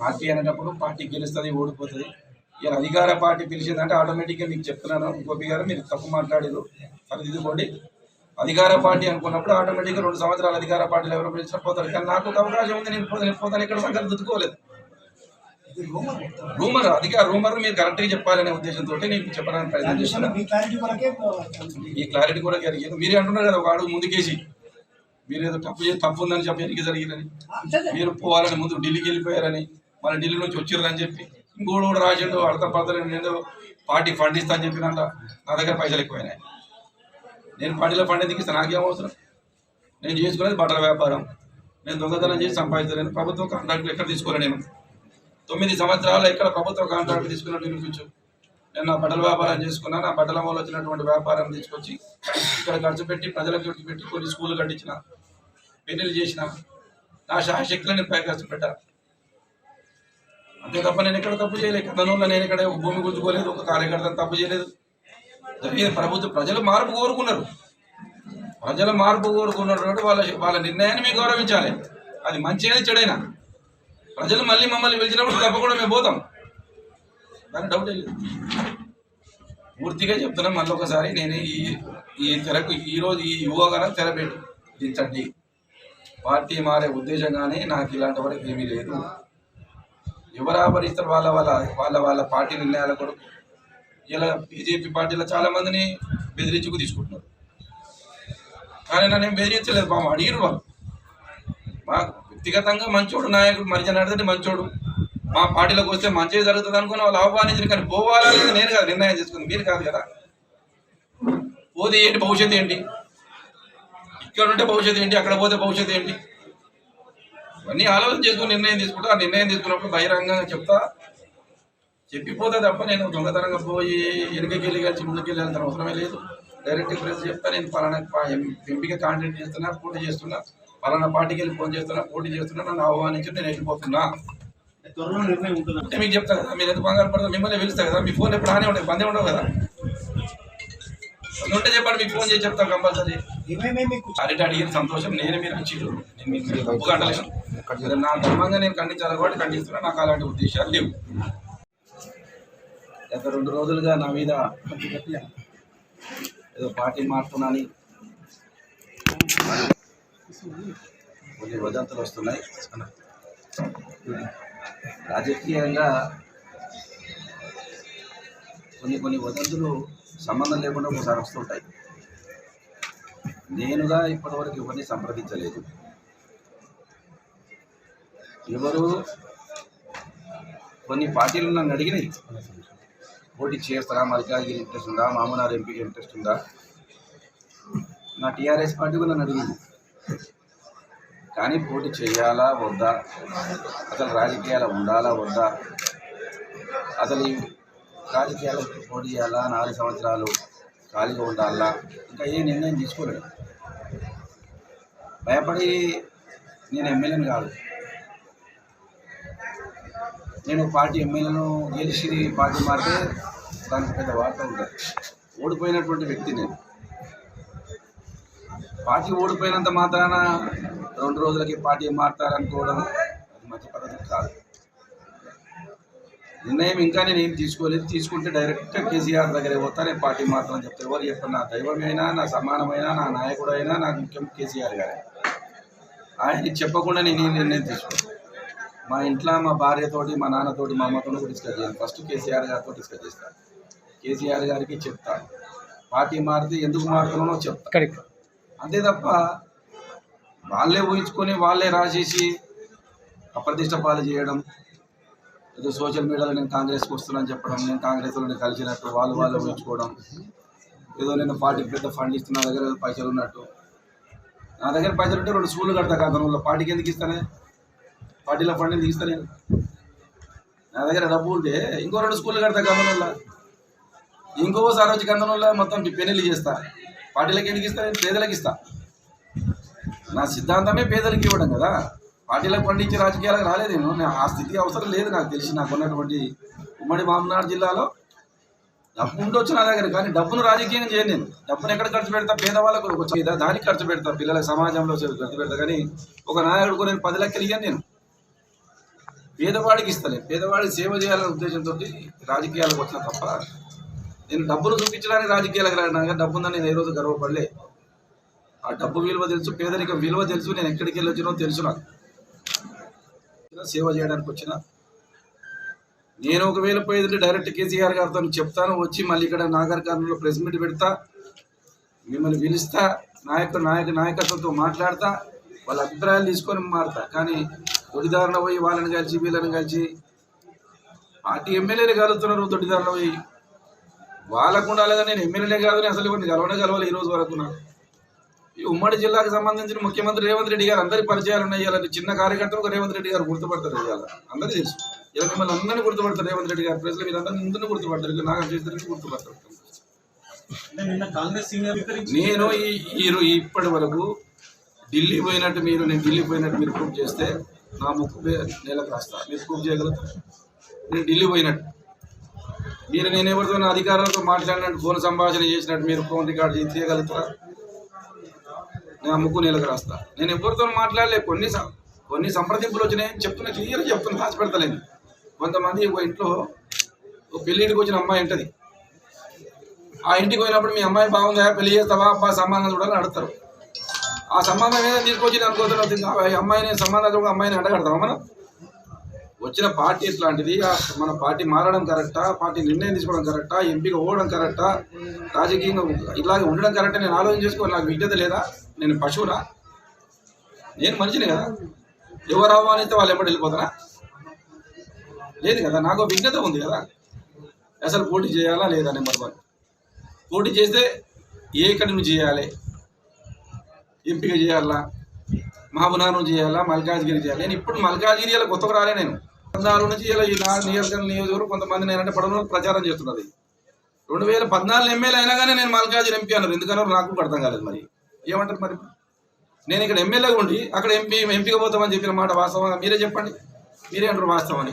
Party అనేటప్పుడు party గెలుస్తుంది ఓడిపోతుంది. ఇలా అధికార పార్టీ పిలిచిందంటే ఆటోమేటిక్గా మీకు చెప్తున్నాను గోపి గారు మీరు తప్పు మాట్లాడారు సరిదిద్దుకోండి అధికార పార్టీ అనుకున్నప్పుడు ఆటోమేటిక్గా రెండు సంవత్సరాలు అధికార పార్టీలు ఎవరు పిలిచినా పోతారు. కానీ నాకు ఒక అవకాశం ఉంది నేను పోతాను నేను పోతాను ఇక్కడ సంగతి దిద్దుకోలేదు రూమర్ అధికార రూమర్ మీరు కరెక్ట్గా చెప్పాలనే ఉద్దేశంతో నేను చెప్పడానికి ప్రయత్నం చేస్తున్నాను ఈ క్లారిటీ కూడా జరిగేది మీరే అంటున్నారు కదా ఒక అడుగు ముందుకేసి. మీరు ఏదో తప్పు చేసి తప్పు ఉందని చెప్పి జరిగిందని. మీరు పోవాలని ముందు ఢిల్లీకి వెళ్ళిపోయారని. మన ఢిల్లీ నుంచి వచ్చిర్రని చెప్పి. ఇంకోడు కూడా రాసిండు అర్థం ఏదో పార్టీ ఫండ్ ఇస్తా అని చెప్పినంట నా దగ్గర పైసలు ఎక్కువైనాయి. నేను పార్టీలో ఫండ్ ఎందుకు ఇస్తాను నాకేం అవసరం? నేను చేసుకునేది బట్టల వ్యాపారం. నేను దొంగతనం చేసి సంపాదించలేను ప్రభుత్వ కాంట్రాక్ట్లు ఎక్కడ తీసుకోలే నేను. తొమ్మిది సంవత్సరాలు ఎక్కడ ప్రభుత్వ కాంట్రాక్ట్ తీసుకున్నట్టు వినిపించు నేను నా బట్టల వ్యాపారం చేసుకున్నా నా బట్టల వల్ల వచ్చినటువంటి వ్యాపారం తీసుకొచ్చి ఇక్కడ ఖర్చు పెట్టి ప్రజలకు ఖర్చు పెట్టి కొన్ని స్కూళ్ళు కట్టించిన పెళ్ళి చేసిన నా శాశక్తిలో నేను పై ఖర్చు అంతే తప్ప నేను ఎక్కడ తప్పు చేయలేదు. కథనంలో నేను ఇక్కడ భూమి గుంజుకోలేదు ఒక కార్యకర్త తప్పు చేయలేదు. జరిగేది ప్రభుత్వం ప్రజలు మార్పు కోరుకున్నారు. ప్రజలు మార్పు కోరుకున్నటువంటి వాళ్ళ వాళ్ళ నిర్ణయాన్ని మేము గౌరవించాలి. అది మంచిగా చెడైనా. ప్రజలు మళ్ళీ మమ్మల్ని పిలిచినప్పుడు తప్పకుండా మేము పోతాం. దాని డౌట్ లేదు. పూర్తిగా చెప్తున్నాం మళ్ళీ ఒకసారి నేను ఈ ఈ తెరకు ఈరోజు ఈ యువగన తెరబెట్టు దించండి పార్టీ మారే ఉద్దేశం కానీ నాకు ఇలాంటి వరకు ఏమీ లేదు. ఎవరు ఆభరిస్తారు వాళ్ళ వాళ్ళ వాళ్ళ వాళ్ళ పార్టీ నిర్ణయాల కొరకు ఇలా బీజేపీ పార్టీలో చాలా మందిని బెదిరించుకు తీసుకుంటున్నారు. కానీ నన్ను బెదిరించలేదు బాబు అడిగిరు వాళ్ళు. మా వ్యక్తిగతంగా మంచోడు నాయకుడు మరిజన అడితే మంచోడు. మా పార్టీలోకి వస్తే మంచిగా జరుగుతుంది అనుకుని వాళ్ళు ఆహ్వానించారు కానీ పోవాలనేది నేను కాదు నిర్ణయం చేసుకుంది. మీరు కాదు కదా. పోతే ఏంటి భవిష్యత్తు ఏంటి? ఇక్కడ ఉంటే భవిష్యత్తు ఏంటి అక్కడ పోతే భవిష్యత్తు ఏంటి? ఇవన్నీ ఆలోచన చేసుకుని నిర్ణయం తీసుకుంటా ఆ నిర్ణయం తీసుకున్నప్పుడు బహిరంగంగా చెప్తా. చెప్పిపోతే తప్ప నేను దొంగతనంగా పోయి వెనుకకి వెళ్ళి కలిసి ముందుకు వెళ్ళాల్సిన అవసరమే లేదు. డైరెక్ట్ ప్రెస్ చెప్తా నేను పలానా ఎంపిక కాంటాక్ట్ చేస్తున్నా పోటీ చేస్తున్నా పలానా పార్టీకి వెళ్ళి ఫోన్ చేస్తున్నా పోటీ చేస్తున్నా నన్ను ఆహ్వానించి నేను వెళ్ళిపోతున్నా. త్వరలో నిర్ణయం ఉంటుంది అంటే మీకు చెప్తా కదా మీరు ఎంత బంగారు పడతా మిమ్మల్ని పిలుస్తా కదా మీ ఫోన్ ఎప్పుడు ఆనే ఉంటుంది బందే ఉండవు కదా. ఉంటే చెప్పండి మీకు ఫోన్ చేసి చెప్తాను కంపల్సరీ. చారిటీ అడిగిన సంతోషం నేను మీరు వచ్చిండ్రు. నేను మీకు నా ధర్మంగా నేను ఖండించాలి కాబట్టి ఖండిస్తున్నా నాకు అలాంటి ఉద్దేశాలు లేవు. గత రెండు రోజులుగా నా మీద ఏదో పార్టీ మారుతున్నాని కొన్ని వదంతులు వస్తున్నాయి. రాజకీయంగా కొన్ని కొన్ని వదంతులు సంబంధం లేకుండా ఒకసారి వస్తుంటాయి. నేనుగా ఇప్పటివరకు ఎవరిని సంప్రదించలేదు. ఎవరు కొన్ని పార్టీలు నన్ను అడిగినాయి. పోటీ చేస్తారా? మల్కాజ్గిరి ఇంట్రెస్ట్ ఉందా? మామూనార్ ఎంపీకి ఇంట్రెస్ట్ ఉందా? నా టీఆర్ఎస్ పార్టీ కూడా నన్ను అడిగింది. కానీ పోటీ చేయాలా? వద్దా? అసలు రాజకీయాలు ఉండాలా? వద్దా? అసలు రాజకీయాలకు పోటీ చేయాలా? నాలుగు సంవత్సరాలు ఖాళీగా ఉండాలా? ఇంకా ఏ నిర్ణయం తీసుకోలేదు. భయపడి నేను ఎమ్మెల్యేని కాదు. నేను పార్టీ ఎమ్మెల్యేను గెలిచి పార్టీ మారితే దానికి పెద్ద వార్త ఉంటుంది ఓడిపోయినటువంటి వ్యక్తి నేను. పార్టీ ఓడిపోయినంత మాత్రాన రెండు రోజులకి పార్టీ మారుతారనుకోవడం అది మంచి పద్ధతి కాదు నిర్ణయం ఇంకా నేను ఏం తీసుకోలేదు. తీసుకుంటే డైరెక్ట్గా కేసీఆర్ దగ్గర పోతా. నేను పార్టీ మాత్రం చెప్తే. ఎవరు చెప్పరు. నా దైవమైనా నా సమానమైన నా నాయకుడైనా నాకు ముఖ్యం కేసీఆర్ గారే. ఆయనకి చెప్పకుండా నేను ఈ నిర్ణయం తీసుకున్నాను మా ఇంట్లో మా భార్యతోటి మా నాన్నతోటి మా అమ్మతో కూడా డిస్కస్ చేయాలి. ఫస్ట్ కేసీఆర్ గారితో డిస్కస్ చేస్తాను కేసీఆర్ గారికి చెప్తాను పార్టీ మారితే ఎందుకు మారుతున్నానో చెప్తా. అంతే తప్ప వాళ్ళే ఊహించుకొని వాళ్ళే రాసేసి అప్రతిష్ట పాలు చేయడం ఏదో సోషల్ మీడియాలో నేను కాంగ్రెస్కి వస్తున్నాను చెప్పడం నేను కాంగ్రెస్లో నేను కలిసినట్టు వాళ్ళు వాళ్ళు ఉంచుకోవడం ఏదో నేను పార్టీకి పెద్ద ఫండ్ ఇస్తున్నా నా దగ్గర పైసలు ఉన్నట్టు. నా దగ్గర పైసలు ఉంటే రెండు స్కూళ్ళు కడతా కాదు పార్టీకి ఎందుకు ఇస్తానే? పార్టీలో ఫండ్ ఎందుకు ఇస్తాను? నేను నా దగ్గర డబ్బు ఉంటే ఇంకో రెండు స్కూళ్ళు కడతా గంధంలో ఇంకోసారి వచ్చి గంధంలో మొత్తం పెళ్ళి చేస్తా. పార్టీలకు ఎందుకు ఇస్తా నేను పేదలకు ఇస్తా. నా సిద్ధాంతమే పేదలకు ఇవ్వడం కదా. పార్టీలకు పండించి రాజకీయాలకు రాలేదు నేను. ఆ స్థితి అవసరం లేదు నాకు తెలిసి. నాకు ఉన్నటువంటి ఉమ్మడి మామనాడు జిల్లాలో డబ్బు ఉండొచ్చు నా దగ్గర కానీ డబ్బును రాజకీయం చేయను నేను. డబ్బును ఎక్కడ ఖర్చు పెడతా? పేదవాళ్ళకు దానికి ఖర్చు పెడతా. పిల్లల సమాజంలో ఖర్చు పెడతా. కానీ ఒక నాయకుడికి నేను పది లక్షలు ఇయ్యాను నేను. పేదవాడికి ఇస్తాను పేదవాడికి సేవ చేయాలనే ఉద్దేశంతో రాజకీయాలకు వచ్చిన తప్ప నేను డబ్బును చూపించడానికి రాజకీయాలకు రాడినా డబ్బుందని డబ్బు ఉందని నేను ఏ రోజు గర్వపడలే. ఆ డబ్బు విలువ తెలుసు పేదరిక విలువ తెలుసు. నేను ఎక్కడికి వెళ్ళి వచ్చినో తెలుసు నాకు. సేవ చేయడానికి వచ్చిన. నేను ఒకవేళ పోయేది డైరెక్ట్ కేసీఆర్ గారితో చెప్తాను వచ్చి మళ్ళీ ఇక్కడ నాగర్ ప్రెస్ మీట్ పెడతా మిమ్మల్ని పిలుస్తా నాయక నాయక నాయకత్వంతో మాట్లాడతా వాళ్ళ అభిప్రాయాలు తీసుకొని మారుతా. కానీ దొడిదారులో పోయి వాళ్ళని కలిసి వీళ్ళని కలిసి పార్టీ ఎమ్మెల్యేలు కలుగుతున్నారు దొడిదారులో పోయి. వాళ్ళకు ఉండాలి నేను ఎమ్మెల్యేనే కాదు అసలు ఇవన్నీ కలవనే కలవాలి ఈ రోజు వరకు నాకు. ఉమ్మడి జిల్లాకు సంబంధించిన ముఖ్యమంత్రి రేవంత్ రెడ్డి గారు అందరి పరిచయాలు ఉన్నాయి. ఇలాంటి చిన్న కార్యకర్తలు ఒక రేవంత్ రెడ్డి గారు గుర్తుపడతారు ఇవాళ. అందరికీ తెలుసు. ఇలా మిమ్మల్ని అందరినీ గుర్తుపడతారు రేవంత్ రెడ్డి గారు. ప్రజలు మీరు అందరినీ అందరినీ గుర్తుపడతారు. నాకు చేసిన గుర్తుపడతారు. నేను ఈ ఇప్పటి వరకు ఢిల్లీ పోయినట్టు మీరు నేను ఢిల్లీ పోయినట్టు మీరు ప్రూవ్ చేస్తే నా ముక్కు నేలకు రాస్తా. మీరు ప్రూవ్ చేయగలుగుతారు? నేను ఢిల్లీ పోయినట్టు. మీరు నేను ఎవరితో అధికారులతో మాట్లాడినట్టు ఫోన్ సంభాషణ చేసినట్టు మీరు ఫోన్ రికార్డ్ చేసి నేను ముగ్గు నీళ్ళకి రాస్తా. నేను ఎవరితో మాట్లాడలే కొన్ని కొన్ని సంప్రదింపులు వచ్చినాయి. చెప్తున్నా క్లియర్ చెప్తున్నా దాచి పెడతలేను కొంతమంది ఒక ఇంట్లో ఒక పెళ్ళింటికి వచ్చిన అమ్మాయి ఉంటుంది. ఆ ఇంటికి పోయినప్పుడు మీ అమ్మాయి బాగుందా పెళ్ళి చేస్తావా అబ్బా సంబంధం చూడాలని అడుగుతారు. ఆ సంబంధం ఏదైనా తీసుకొచ్చి అనుకోతున్నా అమ్మాయిని సంబంధం కూడా అమ్మాయిని అడగడతావా మనం? వచ్చిన పార్టీ ఇట్లాంటిది మన పార్టీ మారడం కరెక్టా పార్టీ నిర్ణయం తీసుకోవడం కరెక్టా ఎంపీగా పోవడం కరెక్టా రాజకీయంగా ఇలాగే ఉండడం కరెక్టా నేను ఆలోచన చేసుకోవాలి నాకు విజ్ఞత లేదా? నేను పశువునా? నేను మనిషిని కదా? ఎవరు ఆహ్వానిస్తే వాళ్ళు ఎప్పుడు వెళ్ళిపోతారా? లేదు కదా నాకు ఒక విజ్ఞత ఉంది కదా. అసలు పోటీ చేయాలా లేదా నెంబర్ వన్ పోటీ చేస్తే ఏ కడుమ చేయాలి? ఎంపిక చేయాలా? మహబూనార్ చేయాలా? మల్కాజ్గిరి చేయాలి? నేను ఇప్పుడు మల్కాజ్గిరి ఇలా కొత్తగా రాలే నేను. పద్నాలుగు నుంచి ఇలా ఈ నియోజకవర్గం నియోజకవర్గం కొంతమంది నేనంటే పడవ ప్రచారం చేస్తున్నది. రెండు వేల పద్నాలుగు ఎమ్మెల్యే అయినా కానీ నేను మల్కాజ్గిరి ఎంపీ అన్నారు. ఎందుకన్నారు నాకు అర్థం కాలేదు మరి. ఏమంటారు మరి? నేను ఇక్కడ ఎమ్మెల్యేగా ఉండి అక్కడ ఎంపీ ఎంపీగా పోతామని చెప్పిన మాట వాస్తవంగా మీరే చెప్పండి. మీరే అంటారు వాస్తవని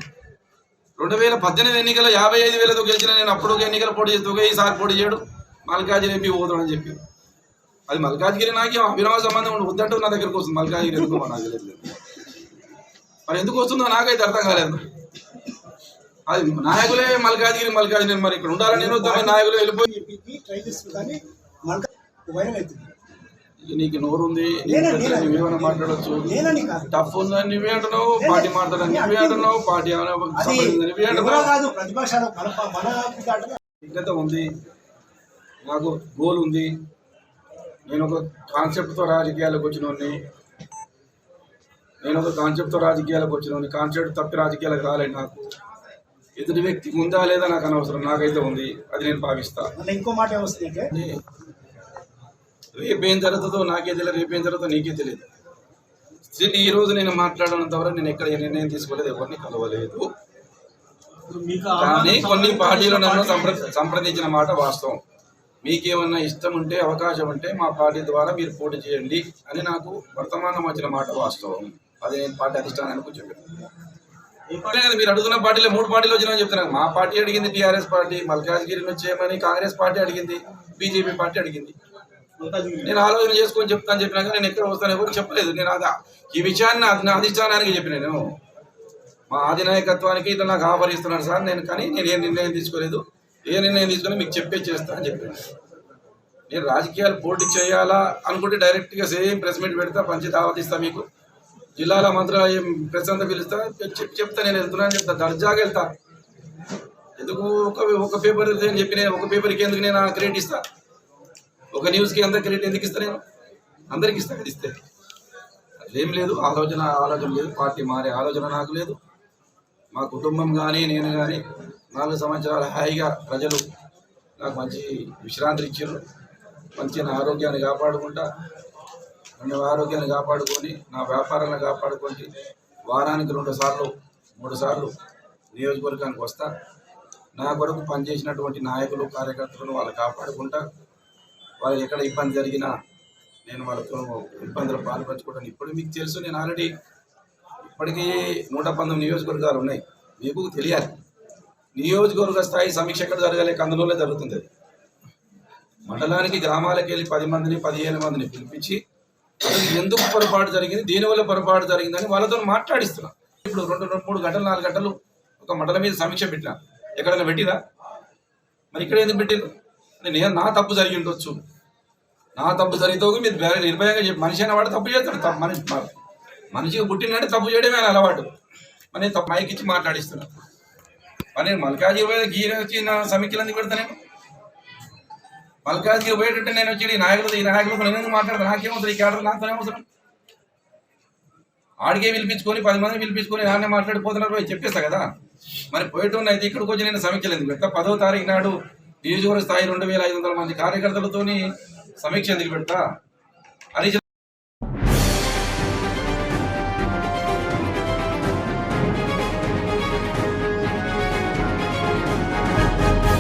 రెండు వేల పద్దెనిమిది ఎన్నికల యాభై ఐదు వేలతో గెలిచిన నేను అప్పుడు ఎన్నికల పోటీ చేస్తూ ఈసారి పోటీ చేయడు. మల్కాజ్గిరి ఎంపీ పోతాడని చెప్పి అది మల్కాజ్గిరి నాకే అభినవ సంబంధం ఉండి వద్దంటూ నా దగ్గరకు వస్తుంది. మల్కాజ్గిరి ఎందుకు నాకు తెలియదు. మరి ఎందుకు వస్తుందో నాకైతే అర్థం కాలేదు. అది నాయకులే మల్కాజ్గిరి మల్కాజ్గిరి మరి ఇక్కడ ఉండాలని నేను నాయకులు వెళ్ళిపోయి ట్రై చేస్తుంది కానీ అవుతుంది. నీకు నోరు ఉంది నేనే, నేనే. నువ్వేమైనా మాట్లాడచ్చు. టఫ్ ఉందని నువ్వే అంటున్నావు పార్టీ మాట్లాడని నువ్వే అంటున్నావు పార్టీ నువ్వే అంటున్నావు ఉంది నాకు గోల్ ఉంది. నేను ఒక కాన్సెప్ట్తో రాజకీయాలకు వచ్చినోడిని. నేను ఒక కాన్సెప్ట్తో రాజకీయాలకు వచ్చినోడిని. కాన్సెప్ట్ తప్పి రాజకీయాలకు రాలేదు నాకు. ఎదుటి వ్యక్తికి ఉందా లేదా నాకు అనవసరం. నాకైతే ఉంది. అది నేను భావిస్తా. మళ్ళీ ఇంకో మాట రేపేం జరుగుతుందో నాకే తెలియదు రేపేం జరుగుతుందో నీకే తెలియదు. స్టిల్ ఈ రోజు నేను మాట్లాడినంత వరకు నేను ఎక్కడ నిర్ణయం తీసుకోలేదు ఎవరిని కలవలేదు. కానీ కొన్ని పార్టీలు నన్ను సంప్ర- సంప్రదించిన మాట వాస్తవం. మీకేమన్నా ఇష్టం ఉంటే అవకాశం ఉంటే మా పార్టీ ద్వారా మీరు పోటీ చేయండి అని నాకు వర్తమానం వచ్చిన మాట వాస్తవం. అది నేను పార్టీ అధిష్టానానికి చెప్పాను. కదా మీరు అడుగుతున్న పార్టీలో మూడు పార్టీలు వచ్చినా చెప్తున్నాను మా పార్టీ అడిగింది టీఆర్ఎస్ పార్టీ మల్కాజ్గిరి నుంచి చేయమని కాంగ్రెస్ పార్టీ అడిగింది బీజేపీ పార్టీ అడిగింది. నేను ఆలోచన చేసుకొని చెప్తాను చెప్పినాక నేను ఎక్కడ వస్తాను ఎవరు చెప్పలేదు. నేను అది ఈ విషయాన్ని నా- నా అధిష్టానానికి చెప్పిన నేను. మా అధినాయకత్వానికి ఇట్లా నాకు ఆఫర్ ఇస్తున్నాను సార్. నేను కానీ నేను ఏ నిర్ణయం తీసుకోలేదు. ఏ నిర్ణయం తీసుకొని మీకు చెప్పే చేస్తా అని చెప్పాను నేను. రాజకీయాలు పోటీ చేయాలా అనుకుంటే డైరెక్ట్గా సేమ్ ప్రెస్ మీట్ పెడతా పంచి దావత్ ఇస్తా మీకు. జిల్లాల మంత్రాలయం ప్రెస్ అంతా పిలుస్తా చెప్తా నేను వెళ్తున్నా అని చెప్తా దర్జాగా వెళ్తా. ఎందుకు ఒక ఒక పేపర్ అని చెప్పి నేను ఒక పేపర్కి ఎందుకు నేను క్రియేట్ ఇస్తా? ఒక న్యూస్కి ఎంత క్రెడిట్ ఎందుకు ఇస్తా నేను? అందరికి ఇస్తా కదా ఇస్తే. అదేం లేదు ఆలోచన ఆలోచన లేదు పార్టీ మారే ఆలోచన నాకు లేదు. మా కుటుంబం కానీ నేను కానీ నాలుగు సంవత్సరాలు హాయిగా ప్రజలు నాకు మంచి విశ్రాంతి ఇచ్చారు. మంచి నా ఆరోగ్యాన్ని కాపాడుకుంటా నన్ను ఆరోగ్యాన్ని కాపాడుకొని నా వ్యాపారాన్ని కాపాడుకొని వారానికి రెండు సార్లు మూడు సార్లు నియోజకవర్గానికి వస్తా. నా కొరకు పనిచేసినటువంటి నాయకులు కార్యకర్తలను వాళ్ళు కాపాడుకుంటా. వాళ్ళు ఎక్కడ ఇబ్బంది జరిగినా నేను వాళ్ళతో ఇబ్బందులు పాల్పంచుకోవడానికి ఇప్పుడు మీకు తెలుసు నేను ఆల్రెడీ ఇప్పటికీ నూట పంతొమ్మిది నియోజకవర్గాలు ఉన్నాయి. మీకు తెలియాలి. నియోజకవర్గ స్థాయి సమీక్ష ఎక్కడ జరగాలి? కందులోనే జరుగుతుంది. మండలానికి గ్రామాలకు వెళ్ళి పది మందిని పదిహేను మందిని పిలిపించి ఎందుకు పొరపాటు జరిగింది? దీనివల్ల పొరపాటు జరిగిందని వాళ్ళతో మాట్లాడిస్తున్నా. ఇప్పుడు రెండు రెండు మూడు గంటలు నాలుగు గంటలు ఒక మండలం మీద సమీక్ష పెట్టినా. ఎక్కడైనా పెట్టిరా? మరి ఇక్కడ ఎందుకు పెట్టిండ్రు నేను నా తప్పు జరిగి ఉండొచ్చు. నా తప్పు జరిగితే మీరు వేరే నిర్భయంగా చెప్పి మనిషి అనేవాడు తప్పు చేస్తాడు. తప్పు మనిషి మనిషికి పుట్టినంటే తప్పు చేయడమే అలవాటు? మరి నేను తప్పు మైకిచ్చి ఇచ్చి మాట్లాడిస్తున్నా. మరి నేను మల్కాజీ పోయి గీ వచ్చి నా సమీక్షలు ఎందుకు పెడతాను మల్కాజ్గిరి పోయేటట్టు నేను వచ్చి ఈ నాయకులతో ఈ నాయకులతో నేను ఎందుకు మాట్లాడతాను. నాకేమవుతుంది? ఈ క్యాడర్ నాతోనే అవసరం. ఆడికే పిలిపించుకొని పది మందిని పిలిపించుకొని నాన్నే మాట్లాడిపోతున్నారు పోయి చెప్పేస్తా కదా. మరి పోయేటోని అయితే ఇక్కడికి వచ్చి నేను సమీక్షలు ఎందుకు పెడతా? పదో తారీఖు నాడు నియోజకవర్గ స్థాయి రెండు వేల ఐదు వందల మంది కార్యకర్తలతోని సమీక్ష ఎందుకు పెడతా హరీష్